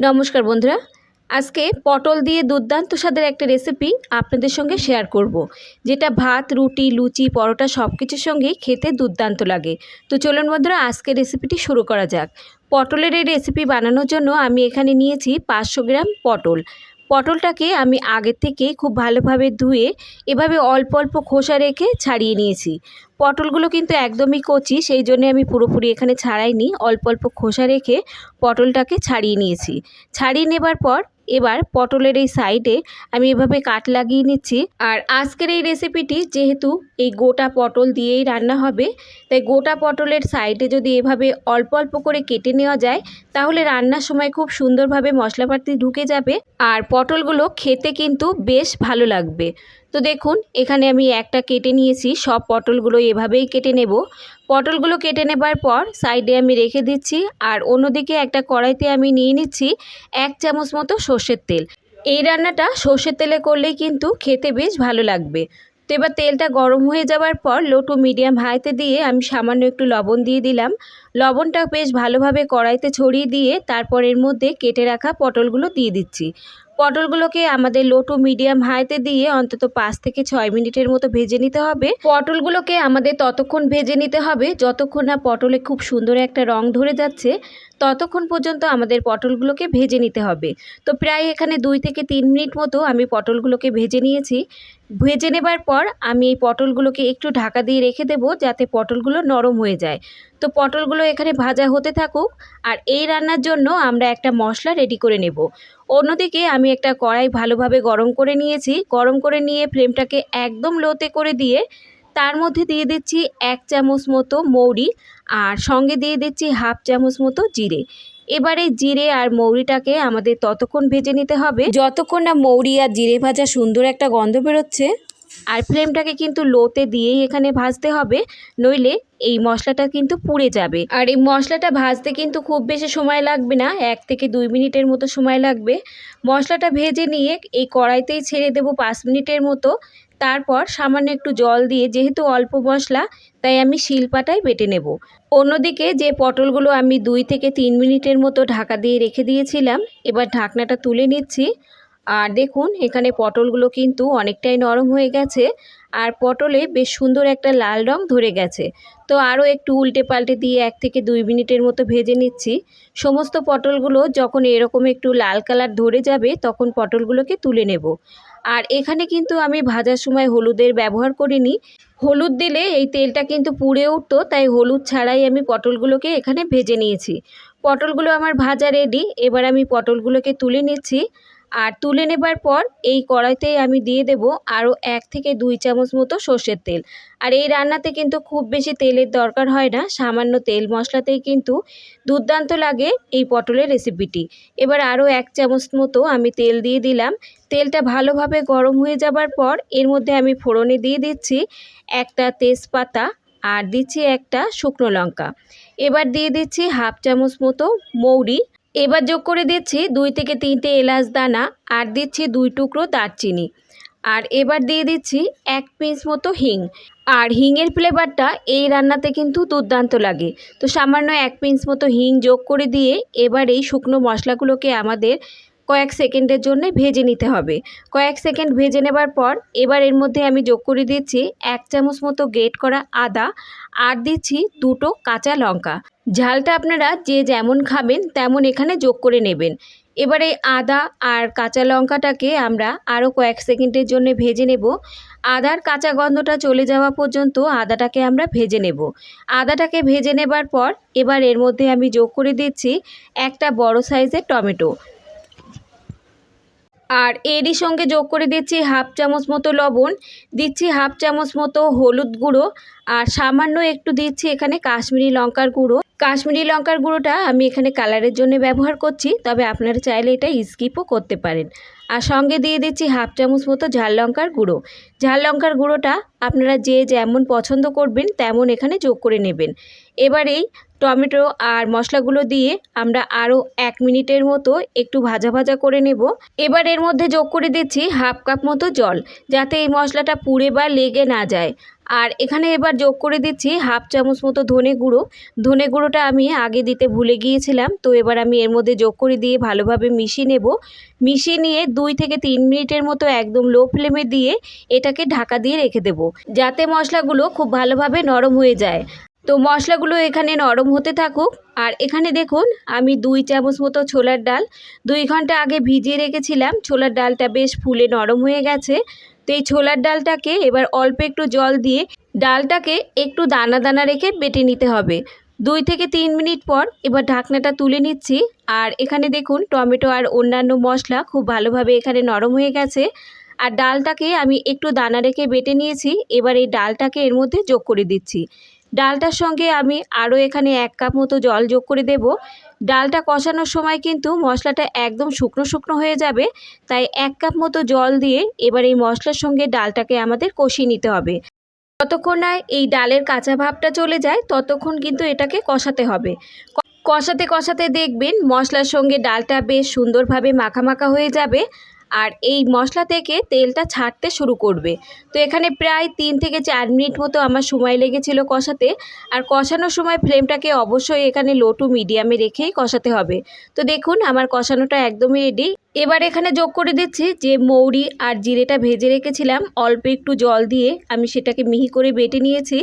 নমস্কার বন্ধুরা। আজকে পটল দিয়ে দুর্দান্ত স্বাদের একটা রেসিপি আপনাদের সঙ্গে শেয়ার করব। যেটা ভাত, রুটি, লুচি, পরোটা সব কিছুর সঙ্গেই খেতে দুর্দান্ত লাগে। তো চলুন বন্ধুরা আজকে রেসিপিটি শুরু করা যাক। পটলের এই রেসিপি বানানোর জন্য আমি এখানে নিয়েছি পাঁচশো গ্রাম পটল। পটলটাকে আমি আগে থেকে খুব ভালোভাবে ধুয়ে এভাবে অল্প অল্প খোসা রেখে ছাড়িয়ে নিয়েছি। পটলগুলো কিন্তু একদমই কচি, সেই জন্য আমি পুরোপুরি এখানে ছাড়াইনি। অল্প অল্প খোসা রেখে পটলটাকে ছাড়িয়ে নিয়েছি। ছাড়িয়ে নেবার পর এবার পটলের এই সাইডে আমি এভাবে কাট লাগিয়ে নিচ্ছি। আর আজকের এই রেসিপিটি যেহেতু এই গোটা পটল দিয়েই রান্না হবে, তাই গোটা পটলের সাইডে যদি এভাবে অল্প অল্প করে কেটে নেওয়া যায়, তাহলে রান্নার সময় খুব সুন্দরভাবে মশলাপাতি ঢুকে যাবে। আর পটলগুলো খেতে কিন্তু বেশ ভালো লাগবে। তো দেখুন, এখানে আমি একটা কেটে নিয়েছি, সব পটলগুলো এভাবেই কেটে নেব। পটলগুলো কেটে নেবার পর সাইডে আমি রেখে দিচ্ছি আর অন্যদিকে একটা কড়াইতে আমি নিয়ে নিচ্ছি এক চামচ মতো সর্ষের তেল। এই রান্নাটা সর্ষের তেলে করলেই কিন্তু খেতে বেশ ভালো লাগবে। তো এবার তেলটা গরম হয়ে যাওয়ার পর লো টু মিডিয়াম হাইতে দিয়ে আমি সামান্য একটু লবণ দিয়ে দিলাম। লবণটা বেশ ভালোভাবে কড়াইতে ছড়িয়ে দিয়ে তারপর এর মধ্যে কেটে রাখা পটলগুলো দিয়ে দিচ্ছি। পটলগুলোকে আমাদের লো টু মিডিয়াম হাইতে দিয়ে অন্তত পাঁচ থেকে ছয় মিনিটের মতো ভেজে নিতে হবে। পটলগুলোকে আমাদের ততক্ষণ ভেজে নিতে হবে, যতক্ষণ না পটলে খুব সুন্দর একটা রং ধরে যাচ্ছে। ততক্ষণ পর্যন্ত আমাদের পটলগুলোকে ভেজে নিতে হবে। তো প্রায় এখানে দুই থেকে তিন মিনিট মতো আমি পটলগুলোকে ভেজে নিয়েছি। ভেজে নেবার পর আমি এই পটলগুলোকে একটু ঢাকা দিয়ে রেখে দেবো যাতে পটলগুলো নরম হয়ে যায়। তো পটলগুলো এখানে ভাজা হতে থাকুক আর এই রান্নার জন্য আমরা একটা মশলা রেডি করে নেব। অন্যদিকে আমি একটা কড়াই ভালোভাবে গরম করে নিয়েছি। গরম করে নিয়ে ফ্লেমটাকে একদম লোতে করে দিয়ে তার মধ্যে দিয়ে দিচ্ছি এক চামচ মতো মৌরি আর সঙ্গে দিয়ে দিচ্ছি হাফ চামচ মতো জিরে। এবারে জিরে আর মৌরিটাকে আমাদের ততক্ষণ ভেজে নিতে হবে। যতক্ষণ না মৌরি আর জিরে ভাজা সুন্দর একটা গন্ধ বেরোচ্ছে, আর ফ্লেমটাকে কিন্তু লোতে দিয়েই এখানে ভাজতে হবে, নইলে এই মশলাটা কিন্তু পুড়ে যাবে। আর এই মশলাটা ভাজতে কিন্তু খুব বেশি সময় লাগবে না, এক থেকে দুই মিনিটের মতো সময় লাগবে। মশলাটা ভেজে নিয়ে এই কড়াইতেই ছেড়ে দেবো পাঁচ মিনিটের মতো। তারপর সামান্য একটু জল দিয়ে, যেহেতু অল্প মশলা, তাই আমি শিলপাটায় বেটে নেব। অন্যদিকে যে পটলগুলো আমি দুই থেকে তিন মিনিটের মতো ঢাকা দিয়ে রেখে দিয়েছিলাম, এবার ঢাকনাটা তুলে নিচ্ছি। আর দেখুন, এখানে পটলগুলো কিন্তু অনেকটাই নরম হয়ে গেছে, আর পটলে বেশ সুন্দর একটা লাল রং ধরে গেছে। তো আরও একটু উল্টে পাল্টে দিয়ে এক থেকে দুই মিনিটের মতো ভেজে নিচ্ছি। সমস্ত পটলগুলো যখন এরকম একটু লাল কালার ধরে যাবে, তখন পটলগুলোকে তুলে নেব। আর এখানে কিন্তু আমি ভাজার সময় হলুদের ব্যবহার করিনি। হলুদ দিলে এই তেলটা কিন্তু পুড়ে উঠতো, তাই হলুদ ছাড়াই আমি পটলগুলোকে এখানে ভেজে নিয়েছি। পটলগুলো আমার ভাজা রেডি এবার আমি পটলগুলোকে তুলে নিচ্ছি। আর তুলে নেবার পর এই কড়াইতেই আমি দিয়ে দেব আরও এক থেকে দুই চামচ মতো সর্ষের তেল। আর এই রান্নাতে কিন্তু খুব বেশি তেলের দরকার হয় না, সামান্য তেল মশলাতেই কিন্তু দুর্দান্ত লাগে এই পটলের রেসিপিটি এবার আরও এক চামচ মতো আমি তেল দিয়ে দিলাম। তেলটা ভালোভাবে গরম হয়ে যাবার পর এর মধ্যে আমি ফোড়নে দিয়ে দিচ্ছি একটা তেজপাতা আর দিচ্ছি একটা শুকনো লঙ্কা। এবার দিয়ে দিচ্ছি হাফ চামচ মতো মৌরি এবার যোগ করে দিচ্ছি দুই থেকে তিনটে এলাচ দানা আর দিচ্ছি দুই টুকরো দারচিনি। আর এবার দিয়ে দিচ্ছি এক পিস মতো হিং। আর হিংয়ের ফ্লেভারটা এই রান্নাতে কিন্তু দুর্দান্ত লাগে। তো সামান্য এক পিস মতো হিং যোগ করে দিয়ে এবার এই শুকনো মশলাগুলোকে আমাদের কয়েক সেকেন্ডের জন্য ভেজে নিতে হবে। কয়েক সেকেন্ড ভেজে নেবার পর এবার এর মধ্যে আমি যোগ করে দিচ্ছি এক চামচ মতো গ্রেট করা আদা। আর দিচ্ছি দুটো কাঁচা লঙ্কা। ঝালটা আপনারা যে যেমন খাবেন তেমন এখানে যোগ করে নেবেন। এবারে আদা আর কাঁচা লঙ্কাটাকে আমরা আরও কয়েক সেকেন্ডের জন্য ভেজে নেব। আদার কাঁচা গন্ধটা চলে যাওয়া পর্যন্ত আদাটাকে আমরা ভেজে নেব। আদাটাকে ভেজে নেবার পর এবার এর মধ্যে আমি যোগ করে দিচ্ছি একটা বড় সাইজের টমেটো। আর এরই সঙ্গে যোগ করে দিচ্ছি হাফ চামচ মতো লবণ, দিচ্ছি হাফ চামচ মতো হলুদ গুঁড়ো আর সামান্য একটু দিচ্ছি এখানে কাশ্মীরি লঙ্কার গুঁড়ো। কাশ্মীরি লঙ্কার গুঁড়োটা আমি এখানে কালারের জন্য ব্যবহার করছি, তবে আপনারা চাইলে এটা স্কিপও করতে পারেন। আর সঙ্গে দিয়ে দিচ্ছি হাফ চামচ মতো ঝাল লঙ্কার গুঁড়ো। ঝাল লঙ্কার গুঁড়োটা আপনারা যে যেমন পছন্দ করবেন, তেমন এখানে যোগ করে নেবেন। এবারেই টমেটো আর মশলাগুলো দিয়ে আমরা আরও এক মিনিটের মতো একটু ভাজা ভাজা করে নেব। এবার এর মধ্যে যোগ করে দিচ্ছি হাফ কাপ মতো জল, যাতে এই মশলাটা পুড়ে বা লেগে না যায়। আর এখানে এবার যোগ করে দিচ্ছি হাফ চামচ মতো ধনে গুঁড়ো। ধনে গুঁড়োটা আমি আগে দিতে ভুলে গিয়েছিলাম, তো এবার আমি এর মধ্যে যোগ করে দিয়ে ভালোভাবে মিশিয়ে নেব। মিশিয়ে নিয়ে দুই থেকে তিন মিনিটের মতো একদম লো ফ্লেমে দিয়ে এটাকে ঢাকা দিয়ে রেখে দেব, যাতে মশলাগুলো খুব ভালোভাবে নরম হয়ে যায়। তো মশলাগুলো এখানে নরম হতে থাকুক। আর এখানে দেখুন, আমি দুই চামচ মতো ছোলার ডাল। দুই ঘণ্টা আগে ভিজিয়ে রেখেছিলাম। ছোলার ডালটা বেশ ফুলে নরম হয়ে গেছে। তো এই ছোলার ডালটাকে এবার অল্প একটু জল দিয়ে ডালটাকে একটু দানা দানা রেখে বেটে নিতে হবে। দুই থেকে তিন মিনিট পর এবার ঢাকনাটা তুলে নিচ্ছি। আর এখানে দেখুন, টমেটো আর অন্যান্য মশলা খুব ভালোভাবে এখানে নরম হয়ে গেছে। আর ডালটাকে আমি একটু দানা রেখে বেটে নিয়েছি। এবার এই ডালটাকে এর মধ্যে যোগ করে দিচ্ছি। ডালটার সঙ্গে আমি আরও এখানে এক কাপ মতো জল যোগ করে দেব। ডালটা কষানোর সময় কিন্তু মশলাটা একদম শুকনো শুকনো হয়ে যাবে, তাই এক কাপ মতো জল দিয়ে এবার এই মশলার সঙ্গে ডালটাকে আমাদের কষিয়ে নিতে হবে। যতক্ষণ না এই ডালের কাঁচা ভাবটা চলে যায়, ততক্ষণ কিন্তু এটাকে কষাতে হবে। কষাতে কষাতে দেখবেন মশলার সঙ্গে ডালটা বেশ সুন্দরভাবে মাখা মাখা হয়ে যাবে। আর এই মশলা থেকে তেলটা ছাড়তে শুরু করবে। তো এখানে প্রায় তিন থেকে চার মিনিট মতো আমার সময় লেগেছিল কষাতে। আর কষানোর সময় ফ্লেমটাকে অবশ্যই এখানে লো টু মিডিয়ামে রেখেই কষাতে হবে। তো দেখুন, আমার কষানোটা একদমই রেডি এবার এখানে যোগ করে দিচ্ছি যে মৌরি আর জিরেটা ভেজে রেখেছিলাম, অল্প একটু জল দিয়ে আমি সেটাকে মিহি করে বেটে নিয়েছি।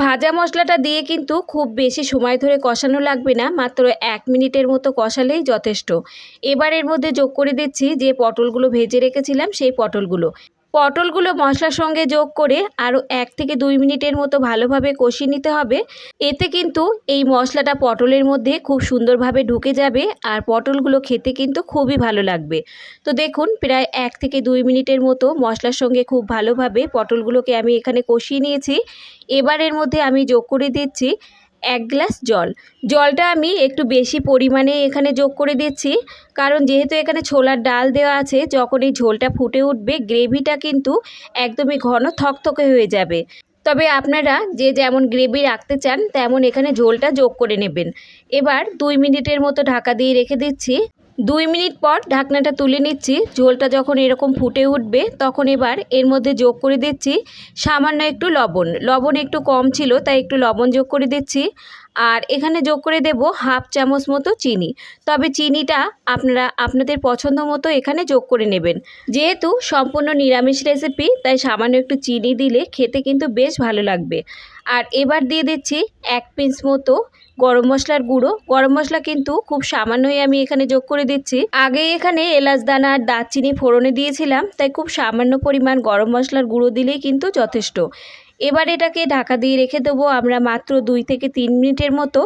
ভাজা মশলাটা দিয়ে কিন্তু খুব বেশি সময় ধরে কষানো লাগবে না, মাত্র এক মিনিটের মতো কষালেই যথেষ্ট। এবার এর মধ্যে যোগ করে দিচ্ছি যে পটলগুলো ভেজে রেখেছিলাম সেই পটলগুলো। পটলগুলো মশলার সঙ্গে যোগ করে আরও এক থেকে দুই মিনিটের মতো ভালোভাবে কষিয়ে নিতে হবে। এতে কিন্তু এই মশলাটা পটলের মধ্যে খুব সুন্দরভাবে ঢুকে যাবে আর পটলগুলো খেতে কিন্তু খুবই ভালো লাগবে। তো দেখুন, প্রায় এক থেকে দুই মিনিটের মতো মশলার সঙ্গে খুব ভালোভাবে পটলগুলোকে আমি এখানে কষিয়ে নিয়েছি। এবার এর মধ্যে আমি যোগ করে দিচ্ছি এক গ্লাস জল। জলটা আমি একটু বেশি পরিমাণে এখানে যোগ করে দিচ্ছি। কারণ যেহেতু এখানে ছোলার ডাল দেওয়া আছে, যখন এই ঝোলটা ফুটে উঠবে, গ্রেভিটা কিন্তু একদমই ঘন থকথকে হয়ে যাবে। তবে আপনারা যে যেমন গ্রেভি রাখতে চান, তেমন এখানে ঝোলটা যোগ করে নেবেন। এবার দুই মিনিটের মতো ঢাকা দিয়ে রেখে দিচ্ছি। দুই মিনিট পর ঢাকনাটা তুলে নিচ্ছি। ঝোলটা যখন এরকম ফুটে উঠবে, তখন এবার এর মধ্যে যোগ করে দিচ্ছি সামান্য একটু লবণ। লবণ একটু কম ছিল, তাই একটু লবণ যোগ করে দিচ্ছি। আর এখানে যোগ করে দেব হাফ চামচ মতো চিনি। তবে চিনিটা আপনারা আপনাদের পছন্দ মতো এখানে যোগ করে নেবেন। যেহেতু সম্পূর্ণ নিরামিষ রেসিপি তাই সামান্য একটু চিনি দিলে খেতে কিন্তু বেশ ভালো লাগবে। আর এবার দিয়ে দিচ্ছি এক পিঞ্চ মতো গরম মশলার গুঁড়ো। গরম মশলা কিন্তু খুব সামান্যই আমি এখানে যোগ করে দিচ্ছি। আগে এখানে এলাচ দানা আর দারচিনি ফোড়নে দিয়েছিলাম, তাই খুব সামান্য পরিমাণ গরম মশলার গুঁড়ো দিলেই কিন্তু যথেষ্ট। এবার এটাকে ঢাকা দিয়ে রেখে দেবো আমরা মাত্র দুই থেকে তিন মিনিটের মতো।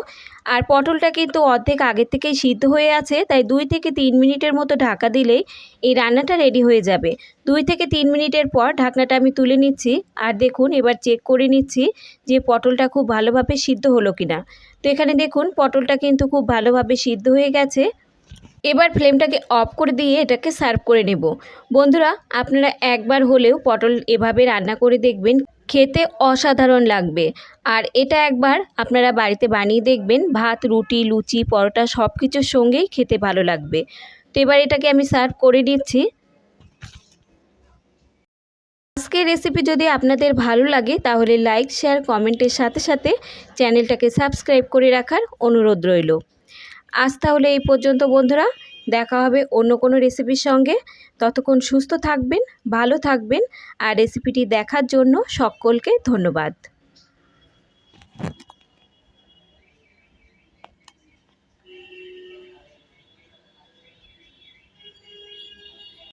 আর পটলটা কিন্তু অর্ধেক আগের থেকেই সিদ্ধ হয়ে আছে, তাই দুই থেকে তিন মিনিটের মতো ঢাকা দিলেই এই রান্নাটা রেডি হয়ে যাবে। দুই থেকে তিন মিনিটের পর ঢাকনাটা আমি তুলে নিচ্ছি, আর দেখুন এবার চেক করে নিচ্ছি যে পটলটা খুব ভালোভাবে সিদ্ধ হলো কিনা। তো এখানে দেখুন পটলটা কিন্তু খুব ভালোভাবে সিদ্ধ হয়ে গেছে। এবার ফ্লেমটাকে অফ করে দিয়ে এটাকে সার্ভ করে নেব। বন্ধুরা, আপনারা একবার হলেও পটল এভাবে রান্না করে দেখবেন খেতে অসাধারণ লাগবে। আর এটা একবার আপনারা বাড়িতে বানিয়ে দেখবেন, ভাত, রুটি, লুচি, পরোটা সব কিছুর সঙ্গেই খেতে ভালো লাগবে। তো এবার এটাকে আমি সার্ভ করে নিচ্ছি। আজকের রেসিপি যদি আপনাদের ভালো লাগে, তাহলে লাইক, শেয়ার, কমেন্টের সাথে সাথে চ্যানেলটাকে সাবস্ক্রাইব করে রাখার অনুরোধ রইল। আজ তাহলে এই পর্যন্ত বন্ধুরা। দেখা হবে অন্য কোনো রেসিপির সঙ্গে। ততক্ষণ সুস্থ থাকবেন, ভালো থাকবেন। আর রেসিপিটি দেখার জন্য সকলকে ধন্যবাদ।